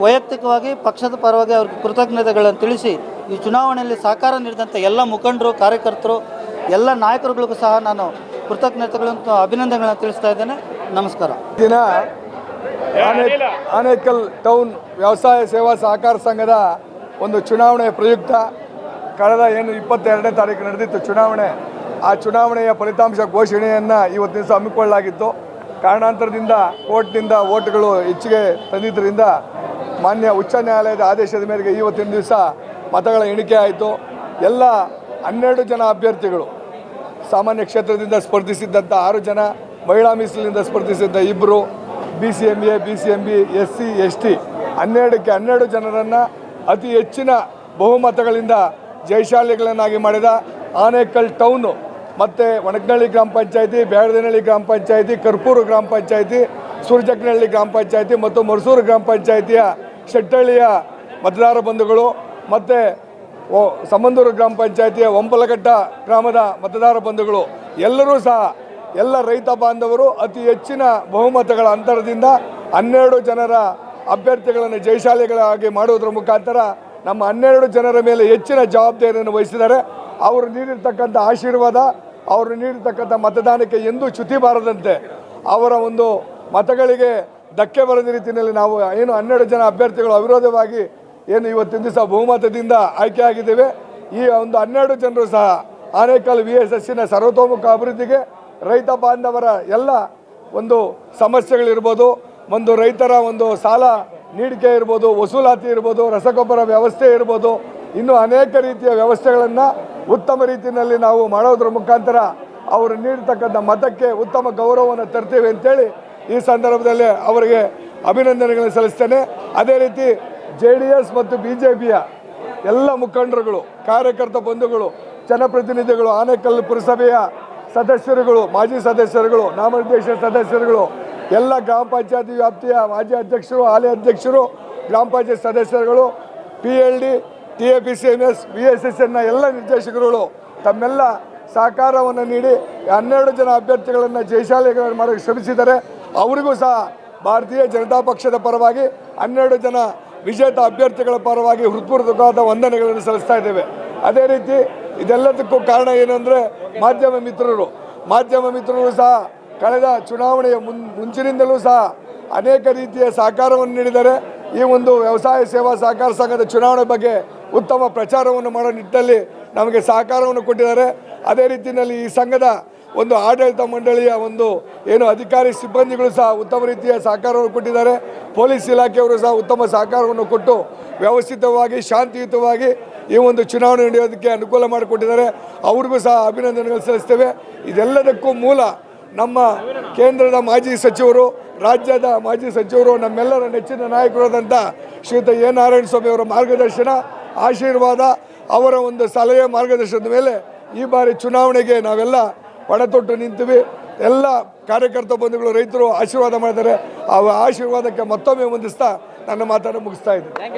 ವೈಯಕ್ತಿಕವಾಗಿ, ಪಕ್ಷದ ಪರವಾಗಿ ಅವ್ರಿಗೆ ಕೃತಜ್ಞತೆಗಳನ್ನು ತಿಳಿಸಿ ಈ ಚುನಾವಣೆಯಲ್ಲಿ ಸಹಕಾರ ನೀಡಿದಂಥ ಎಲ್ಲ ಮುಖಂಡರು, ಕಾರ್ಯಕರ್ತರು, ಎಲ್ಲ ನಾಯಕರುಗಳಿಗೂ ಸಹ ನಾನು ಕೃತಜ್ಞತೆಗಳನ್ನು, ಅಭಿನಂದನೆಗಳನ್ನು ತಿಳಿಸ್ತಾ ಇದ್ದೇನೆ. ನಮಸ್ಕಾರ. ದಿನ ಆನೆ- ಆನೇಕಲ್ ಟೌನ್ ವ್ಯವಸಾಯ ಸೇವಾ ಸಹಕಾರ ಸಂಘದ ಒಂದು ಚುನಾವಣೆ ಪ್ರಯುಕ್ತ ಕಳೆದ ಏನು ಇಪ್ಪತ್ತೆರಡನೇ ತಾರೀಕು ನಡೆದಿತ್ತು ಚುನಾವಣೆ. ಆ ಚುನಾವಣೆಯ ಫಲಿತಾಂಶ ಘೋಷಣೆಯನ್ನು ಇವತ್ತಿನ ದಿವಸ ಹಮ್ಮಿಕೊಳ್ಳಲಾಗಿತ್ತು. ಕಾರಣಾಂತರದಿಂದ ಕೋರ್ಟ್ನಿಂದ ಓಟ್ಗಳು ಹೆಚ್ಚಿಗೆ ತಂದಿದ್ದರಿಂದ ಮಾನ್ಯ ಉಚ್ಚ ನ್ಯಾಯಾಲಯದ ಆದೇಶದ ಮೇರೆಗೆ ಇವತ್ತಿನ ದಿವಸ ಮತಗಳ ಎಣಿಕೆ ಆಯಿತು. ಎಲ್ಲ ಹನ್ನೆರಡು ಜನ ಅಭ್ಯರ್ಥಿಗಳು, ಸಾಮಾನ್ಯ ಕ್ಷೇತ್ರದಿಂದ ಸ್ಪರ್ಧಿಸಿದ್ದಂಥ ಆರು ಜನ, ಮಹಿಳಾ ಮೀಸಲಿನಿಂದ ಸ್ಪರ್ಧಿಸಿದ್ದ ಇಬ್ಬರು B C M A B C M B S C S T ಹನ್ನೆರಡಕ್ಕೆ ಹನ್ನೆರಡು ಜನರನ್ನು ಅತಿ ಹೆಚ್ಚಿನ ಬಹುಮತಗಳಿಂದ ಜಯಶಾಲಿಗಳನ್ನಾಗಿ ಮಾಡಿದ ಆನೇಕಲ್ ಟೌನು ಮತ್ತು ಒಣಗ್ನಹಳ್ಳಿ ಗ್ರಾಮ ಪಂಚಾಯತಿ ಬ್ಯಾಡದನಹಳ್ಳಿ ಗ್ರಾಮ ಪಂಚಾಯತಿ, ಕರ್ಪೂರು ಗ್ರಾಮ ಪಂಚಾಯತಿ ಸುರ್ಜಕ್ನಹಳ್ಳಿ ಗ್ರಾಮ ಪಂಚಾಯತಿ ಮತ್ತು ಮರಸೂರು ಗ್ರಾಮ ಪಂಚಾಯತಿಯ ಶೆಟ್ಟಳ್ಳಿಯ ಮತದಾರ ಬಂಧುಗಳು ಮತ್ತು ಓ ಸಂಬಂಧೂರು ಗ್ರಾಮ ಪಂಚಾಯತಿಯ ಒಂಪಲಘಟ್ಟ ಗ್ರಾಮದ ಮತದಾರ ಬಂಧುಗಳು ಎಲ್ಲರೂ ಸಹ ಎಲ್ಲ ರೈತ ಬಾಂಧವರು ಅತಿ ಹೆಚ್ಚಿನ ಬಹುಮತಗಳ ಅಂತರದಿಂದ ಹನ್ನೆರಡು ಜನರ ಅಭ್ಯರ್ಥಿಗಳನ್ನು ಜಯಶಾಲಿಗಳಾಗಿ ಮಾಡುವುದರ ಮುಖಾಂತರ ನಮ್ಮ ಹನ್ನೆರಡು ಜನರ ಮೇಲೆ ಹೆಚ್ಚಿನ ಜವಾಬ್ದಾರಿಯನ್ನು ವಹಿಸಿದ್ದಾರೆ. ಅವರು ನೀಡಿರ್ತಕ್ಕಂಥ ಆಶೀರ್ವಾದ ಅವರು ನೀಡಿರ್ತಕ್ಕಂಥ ಮತದಾನಕ್ಕೆ ಎಂದೂ ಚ್ಯುತಿ ಬಾರದಂತೆ ಅವರ ಒಂದು ಮತಗಳಿಗೆ ಧಕ್ಕೆ ಬರದ ರೀತಿಯಲ್ಲಿ ನಾವು ಏನು ಹನ್ನೆರಡು ಜನ ಅಭ್ಯರ್ಥಿಗಳು ಅವಿರೋಧವಾಗಿ ಏನು ಇವತ್ತಿನ ದಿವಸ ಬಹುಮತದಿಂದ ಆಯ್ಕೆಯಾಗಿದ್ದೇವೆ ಈ ಒಂದು ಹನ್ನೆರಡು ಜನರು ಸಹ ಆನೇಕಲ್ ವಿ ಎಸ್ ಎಸ್ಸಿನ ಸರ್ವತೋಮುಖ ಅಭಿವೃದ್ಧಿಗೆ ರೈತ ಬಾಂಧವರ ಎಲ್ಲ ಒಂದು ಸಮಸ್ಯೆಗಳಿರ್ಬೋದು, ಒಂದು ರೈತರ ಒಂದು ಸಾಲ ನೀಡಿಕೆ ಇರ್ಬೋದು, ವಸೂಲಾತಿ ಇರ್ಬೋದು, ರಸಗೊಬ್ಬರ ವ್ಯವಸ್ಥೆ ಇರ್ಬೋದು, ಇನ್ನೂ ಅನೇಕ ರೀತಿಯ ವ್ಯವಸ್ಥೆಗಳನ್ನು ಉತ್ತಮ ರೀತಿಯಲ್ಲಿ ನಾವು ಮಾಡೋದ್ರ ಮುಖಾಂತರ ಅವರು ನೀಡತಕ್ಕಂಥ ಮತಕ್ಕೆ ಉತ್ತಮ ಗೌರವವನ್ನು ತರ್ತೀವಿ ಅಂತೇಳಿ ಈ ಸಂದರ್ಭದಲ್ಲಿ ಅವರಿಗೆ ಅಭಿನಂದನೆಗಳನ್ನು ಸಲ್ಲಿಸ್ತೇನೆ. ಅದೇ ರೀತಿ ಜೆ ಮತ್ತು ಬಿ ಎಲ್ಲ ಮುಖಂಡರುಗಳು, ಕಾರ್ಯಕರ್ತ ಬಂಧುಗಳು, ಜನಪ್ರತಿನಿಧಿಗಳು ಆನೇಕಲ್ ಪುರಸಭೆಯ ಸದಸ್ಯರುಗಳು, ಮಾಜಿ ಸದಸ್ಯರುಗಳು, ನಾಮನಿರ್ದೇಶನ ಸದಸ್ಯರುಗಳು, ಎಲ್ಲ ಗ್ರಾಮ ಪಂಚಾಯತಿ ವ್ಯಾಪ್ತಿಯ ಮಾಜಿ ಅಧ್ಯಕ್ಷರು, ಹಾಲಿ ಅಧ್ಯಕ್ಷರು, ಗ್ರಾಮ ಪಂಚಾಯತ್ ಸದಸ್ಯರುಗಳು, P L D T A P C M S B S S ಎನ್ನ ಎಲ್ಲ ನಿರ್ದೇಶಕರುಗಳು ತಮ್ಮೆಲ್ಲ ಸಹಕಾರವನ್ನು ನೀಡಿ ಹನ್ನೆರಡು ಜನ ಅಭ್ಯರ್ಥಿಗಳನ್ನು ಜಯಶಾಲಿಗಳನ್ನು ಮಾಡೋಕ್ಕೆ ಶ್ರಮಿಸಿದ್ದಾರೆ. ಅವರಿಗೂ ಸಹ ಭಾರತೀಯ ಜನತಾ ಪಕ್ಷದ ಪರವಾಗಿ ಹನ್ನೆರಡು ಜನ ವಿಜೇತ ಅಭ್ಯರ್ಥಿಗಳ ಪರವಾಗಿ ಹೃತ್ಪೂರ್ವಕವಾದ ವಂದನೆಗಳನ್ನು ಸಲ್ಲಿಸ್ತಾ ಇದ್ದೇವೆ. ಅದೇ ರೀತಿ ಇದೆಲ್ಲದಕ್ಕೂ ಕಾರಣ ಏನಂದರೆ ಮಾಧ್ಯಮ ಮಿತ್ರರು. ಮಾಧ್ಯಮ ಮಿತ್ರರು ಸಹ ಕಳೆದ ಚುನಾವಣೆಯ ಮುನ್, ಮುಂಚಿನಿಂದಲೂ ಸಹ ಅನೇಕ ರೀತಿಯ ಸಹಕಾರವನ್ನು ನೀಡಿದ್ದಾರೆ. ಈ ಒಂದು ವ್ಯವಸಾಯ ಸೇವಾ ಸಹಕಾರ ಸಂಘದ ಚುನಾವಣೆ ಬಗ್ಗೆ ಉತ್ತಮ ಪ್ರಚಾರವನ್ನು ಮಾಡೋ ನಿಟ್ಟಿನಲ್ಲಿ ನಮಗೆ ಸಹಕಾರವನ್ನು ಕೊಟ್ಟಿದ್ದಾರೆ. ಅದೇ ರೀತಿಯಲ್ಲಿ ಈ ಸಂಘದ ಒಂದು ಆಡಳಿತ ಮಂಡಳಿಯ ಒಂದು ಏನು ಅಧಿಕಾರಿ ಸಿಬ್ಬಂದಿಗಳು ಸಹ ಉತ್ತಮ ರೀತಿಯ ಸಹಕಾರವನ್ನು ಕೊಟ್ಟಿದ್ದಾರೆ. ಪೊಲೀಸ್ ಇಲಾಖೆಯವರು ಸಹ ಉತ್ತಮ ಸಹಕಾರವನ್ನು ಕೊಟ್ಟು ವ್ಯವಸ್ಥಿತವಾಗಿ, ಶಾಂತಿಯುತವಾಗಿ ಈ ಒಂದು ಚುನಾವಣೆ ನಡೆಯೋದಕ್ಕೆ ಅನುಕೂಲ ಮಾಡಿಕೊಟ್ಟಿದ್ದಾರೆ. ಅವ್ರಿಗೂ ಸಹ ಅಭಿನಂದನೆಗಳು ಸಲ್ಲಿಸ್ತೇವೆ. ಇದೆಲ್ಲದಕ್ಕೂ ಮೂಲ ನಮ್ಮ ಕೇಂದ್ರದ ಮಾಜಿ ಸಚಿವರು, ರಾಜ್ಯದ ಮಾಜಿ ಸಚಿವರು, ನಮ್ಮೆಲ್ಲರ ನೆಚ್ಚಿನ ನಾಯಕರಾದಂಥ ಶ್ರೀಯುತ ಎ. ನಾರಾಯಣಸ್ವಾಮಿ ಅವರ ಮಾರ್ಗದರ್ಶನ. ಆಶೀರ್ವಾದ ಅವರ ಒಂದು ಸಲಹೆ ಮಾರ್ಗದರ್ಶನದ ಮೇಲೆ ಈ ಬಾರಿ ಚುನಾವಣೆಗೆ ನಾವೆಲ್ಲ ಒಡತೊಟ್ಟು ನಿಂತೀವಿ. ಎಲ್ಲ ಕಾರ್ಯಕರ್ತ ಬಂಧುಗಳು, ರೈತರು ಆಶೀರ್ವಾದ ಮಾಡಿದ್ದಾರೆ ಆ ಆಶೀರ್ವಾದಕ್ಕೆ ಮತ್ತೊಮ್ಮೆ ಹೊಂದಿಸ್ತಾ ನನ್ನ ಮಾತನ್ನು ಮುಗಿಸ್ತಾ ಇದ್ದೀನಿ.